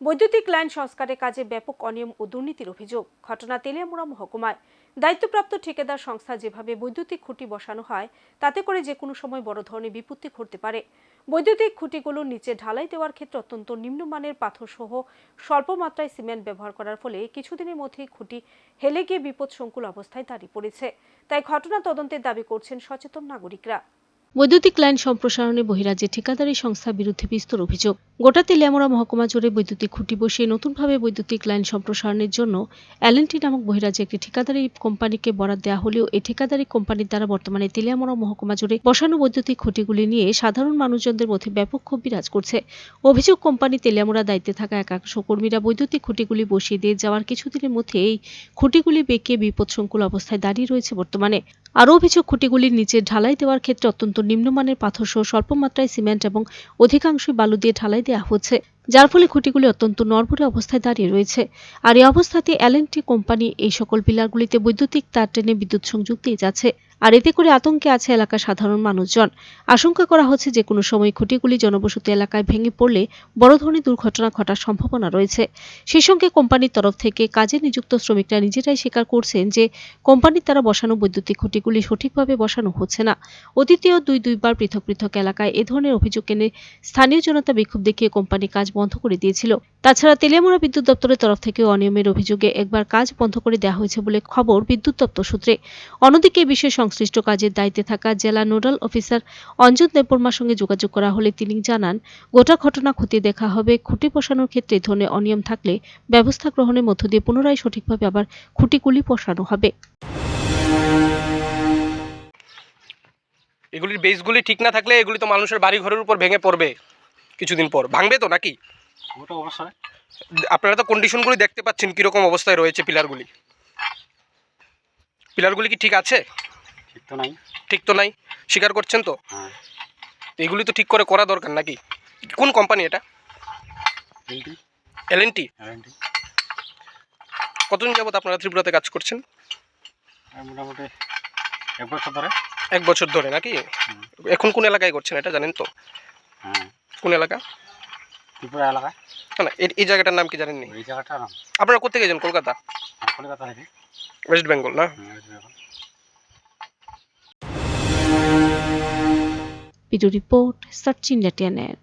বৈদ্যুতিক লাইন সংস্কারের কাজে ব্যাপক অনিয়ম ও দুর্নীতির অভিযোগ। ঘটনা তেলিয়ামুড়া মহকুমায়। দায়িত্বপ্রাপ্ত ঠিকাদার সংস্থা যেভাবে বৈদ্যুতিক খুঁটি বসানো হয়, তাতে করে যে কোনো সময় বড় ধরনের বিপত্তি ঘটতে পারে। বৈদ্যুতিক খুঁটিগুলোর নিচে ঢালাই দেওয়ার ক্ষেত্রে অত্যন্ত নিম্নমানের পাথরসহ স্বল্প মাত্রায় সিমেন্ট ব্যবহার করার ফলে কিছুদিনের মধ্যেই খুঁটি হেলে গিয়ে বিপদসংকুল অবস্থায় দাঁড়িয়ে পড়েছে। তাই ঘটনা তদন্তের দাবি করছেন সচেতন নাগরিকরা। বৈদ্যুতিক লাইন সম্প্রসারণে বহিরাজ্যে ঠিকাদারি সংস্থার বিরুদ্ধে বিস্তর অভিযোগ। গোটা তেলিয়ামোড়া মহকুমা জুড়ে বৈদ্যুতিক খুঁটি বসিয়ে নতুনভাবে বৈদ্যুতিক লাইন সম্প্রসারণের জন্য এলএনটি নামক বহিরাজ্যে একটি ঠিকাদারি কোম্পানিকে বরাদ দেওয়া হলেও এই ঠিকাদারি কোম্পানির দ্বারা বর্তমানে তেলিয়ামোড়া মহকুমা জুড়ে বসানো বৈদ্যুতিক খুঁটিগুলি নিয়ে সাধারণ মানুষজনদের মধ্যে ব্যাপক ক্ষোভ বিরাজ করছে। অভিযোগ, কোম্পানি তেলিয়ামোড়া দায়িত্বে থাকা একাংশ কর্মীরা বৈদ্যুতিক খুঁটিগুলি বসিয়ে দিয়ে যাওয়ার কিছুদিনের মধ্যে এই খুঁটিগুলি বেঁকে বিপদসংকুল অবস্থায় দাঁড়িয়ে রয়েছে বর্তমানে। আরও অভিযোগ, খুঁটিগুলির নিচে ঢালাই দেওয়ার ক্ষেত্রে অত্যন্ত নিম্নমানের পাথরসহ স্বল্প মাত্রায় সিমেন্ট এবং অধিকাংশই বালু দিয়ে ঢালাই দেওয়া হচ্ছে। যার ফলে খুঁটিগুলি অত্যন্ত নড়বড়ে অবস্থায় দাঁড়িয়ে রয়েছে। আর এই অবস্থাতে এলএনটি কোম্পানি এই সকল পিলারগুলিতে বৈদ্যুতিক তার টেনে বিদ্যুৎ সংযোগ দিয়ে যাচ্ছে। আর এতে করে আতঙ্কে আছে এলাকার সাধারণ মানুষজন। আশঙ্কা করা হচ্ছে যে কোনো সময় খুঁটিগুলি জনবসতি এলাকায় ভেঙে পড়লে বড় ধরনের দুর্ঘটনা ঘটার সম্ভাবনা রয়েছে। সেই সঙ্গে কোম্পানির তরফ থেকে কাজে নিযুক্ত শ্রমিকরা নিজেরাই স্বীকার করছেন যে কোম্পানির দ্বারা বসানো বৈদ্যুতিক খুঁটিগুলি সঠিকভাবে বসানো হচ্ছে না। অতীতেও দুই দুইবার পৃথক পৃথক এলাকায় এ ধরনের অভিযোগ এনে স্থানীয় জনতা বিক্ষোভ দেখিয়ে কোম্পানি কাজ বন্ধ করে দিয়েছিল। তাছাড়া তেলিয়ামুড়া বিদ্যুৎ দপ্তরের তরফ থেকে অনিয়মের অভিযোগে একবার কাজ বন্ধ করে দেওয়া হয়েছে বলে খবর বিদ্যুৎ দপ্তর সূত্রে। অন্যদিকে বিষয়ে সংশ্লিষ্ট কাজের দায়িত্বে থাকা জেলা নোডাল অফিসার অঞ্জন দেববর্মার সঙ্গে যোগাযোগ করা হলে তিনি জানান, গোটা ঘটনা খতিয়ে দেখা হবে, খুঁটি বসানোর ক্ষেত্রে ধরনের অনিয়ম থাকলে ব্যবস্থা গ্রহণের মধ্য দিয়ে পুনরায় সঠিকভাবে আবার খুঁটিগুলি বসানো হবে। এগুলির বেসগুলি ঠিক না থাকলে এগুলি তো মানুষের বাড়ি ঘরের উপর ভেঙে পড়বে। কিছুদিন পর। ভাঙবে তো নাকি? ওটা অবশ্যই। আপনারা তো কন্ডিশনগুলি দেখতে পাচ্ছেন কীরকম অবস্থায় রয়েছে পিলারগুলি। পিলারগুলি কি ঠিক আছে? ঠিক তো নাই। ঠিক তো নাই? স্বীকার করছেন তো? হ্যাঁ। এগুলি তো ঠিক করে করা দরকার নাকি? কোন কোম্পানি এটা? এইটি এল এন টি গ্যারান্টি কতদিন যাবত আপনারা ত্রিপুরাতে কাজ করছেন? মোটামুটি এক বছর ধরে। এক বছর ধরে নাকি? এখন কোন এলাকায় করছেন এটা জানেন তো? হ্যাঁ। কোন এলাকা? ত্রিপুরা এলাকা। না না এই- এই জায়গাটার নাম কি জানেননি? এই জায়গাটার নাম? আপনারা কোথেকে গেছেন কলকাতা? হ্যাঁ, কলকাতা থেকে। ওয়েস্ট বেঙ্গল না? Video report Sachin টিএনএর